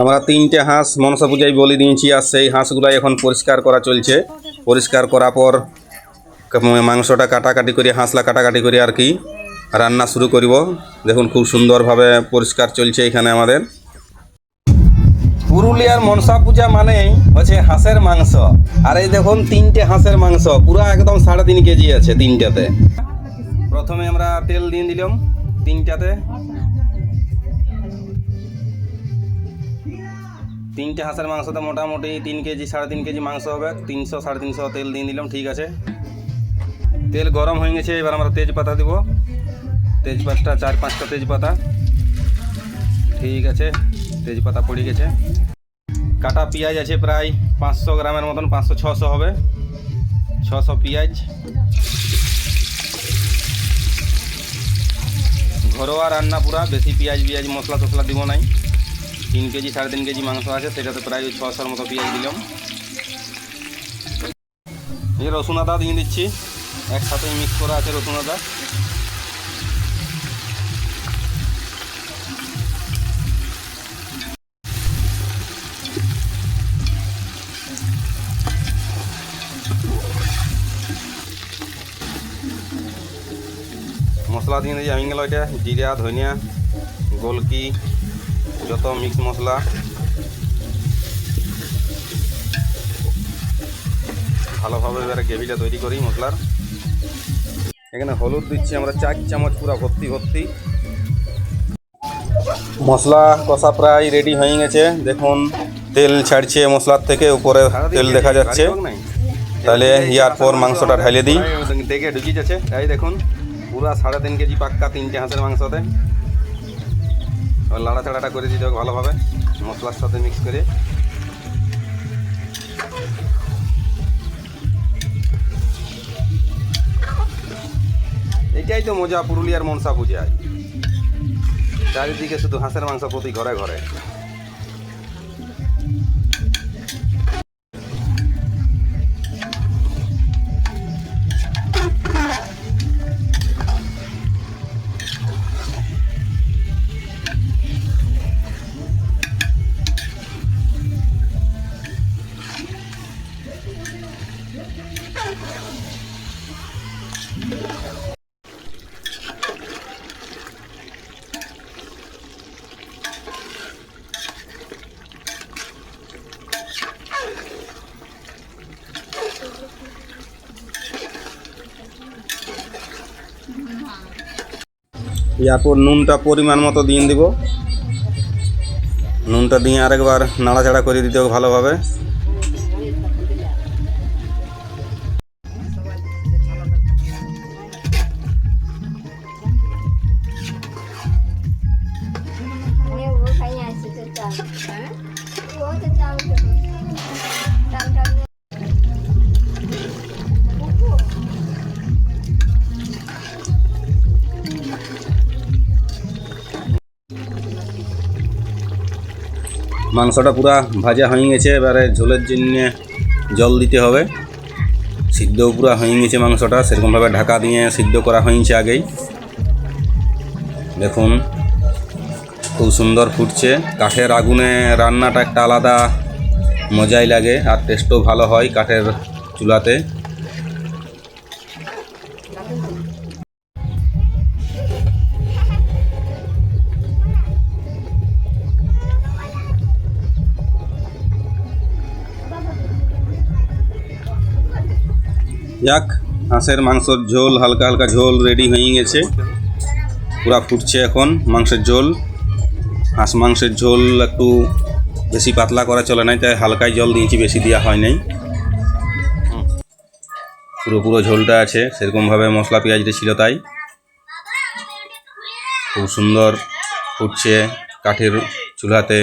আমরা তিনটে হাঁস মনসা পূজায় বলি দিয়েছি আর সেই হাঁসগুলাই এখন পরিষ্কার করা চলছে। পরিষ্কার করার পর মাংসটা কাটাকাটি করে, হাঁসলা কাটাকাটি করে আর কি রান্না শুরু করব। দেখুন খুব সুন্দরভাবে পরিষ্কার চলছে এখানে আমাদের। পুরুলিয়ার মনসা পূজা মানেই হচ্ছে হাঁসের মাংস। আর এই দেখুন তিনটে হাঁসের মাংস। পুরো একদম সাড়ে তিন কেজি আছে তিনটাতে। প্রথমে আমরা তেল দিয়ে দিলাম তিনটাতে। তিনটে হাঁসের মাংসতে মোটামুটি তিন কেজি, সাড়ে তিন কেজি মাংস হবে। তিনশো, সাড়ে তিনশো তেল দিয়ে দিলাম ঠিক আছে। তেল গরম হয়ে গেছে, এবার আমরা তেজপাতা দিব। তেজপাতা চার পাঁচটা তেজপাতা। ঠিক আছে, তেজপাতা পড়ে গেছে। কাটা পেঁয়াজ আছে প্রায় পাঁচশো গ্রামের মতন, পাঁচশো, ছশো হবে। ছশো পেঁয়াজ। ঘরোয়া রান্না পুরা, বেশি পেঁয়াজ পেঁয়াজ মশলা টসলা দিব নাই। তিন কেজি, সাড়ে তিন কেজি মাংস আছে, সেটাতে প্রায় ওই ছশোর মতো পেঁয়াজ দিলাম। এই রসুন আদা দিয়ে দিচ্ছি। একসাথে মিক্স করা আছে রসুন আদা। মশলা দিয়ে দিয়ে আমি গেল এটা জিরা, ধনিয়া, গোলকি যত মিক্স মশলা। ভালোভাবে এবারে গ্রেভিটা তৈরি করি মশলার। এখানে হলুদ দিচ্ছি আমরা চার চামচ পুরো ভর্তি ভর্তি। মশলা কষা প্রায় রেডি হয়ে গেছে। দেখুন তেল ছাড়ছে মশলার থেকে উপরে তেল দেখা যাচ্ছে। তাহলে ইয়ার পর মাংসটা ঢালে দিই। দেখে ঢুকি যাচ্ছে। এই দেখুন পুরা সাড়ে তিন কেজি পাক্কা তিনটে হাঁসের মাংসতে। এবার লাড়াচাড়াটা করে দিতে হবে ভালোভাবে। মশলার সাথে মিক্স করে। এটাই তো মজা, পুরুলিয়ার মনসা পূজায় চারিদিকে শুধু হাঁসের মাংস প্রতি ঘরে ঘরে। এরপর নুনটা পরিমাণ মতো দিয়ে দিব। নুনটা দিয়ে আরেকবার নাড়াচাড়া করে দিতে হবে ভালোভাবে। Ini মাংসটা পুরা ভাজা হয়ে গেছে, এবারে ঝোলের জন্য জল দিতে হবে। সিদ্ধও পুরা হয়ে গেছে মাংসটা, সেরকমভাবে ঢাকা দিয়ে সিদ্ধ করা হয়েছে আগেই। দেখুন, খুব সুন্দর ফুটছে। কাঠের আগুনে রান্নাটা একটা আলাদা মজাই লাগে, আর টেস্টও ভালো হয় কাঠের চুলাতে। যাক, হাঁসের মাংসর ঝোল, হালকা হালকা ঝোল রেডি হয়ে গেছে। পুরা ফুটছে এখন মাংসের ঝোল। হাঁস মাংসের ঝোল একটু বেশি পাতলা করা চলে নাই, তাই হালকাই জল দিয়েছি, বেশি দেওয়া হয় নাই। পুরো পুরো ঝোলটা আছে, সেরকমভাবে মশলা পেঁয়াজটা ছিল তাই। খুব সুন্দর ফুটছে কাঠের চুলাতে।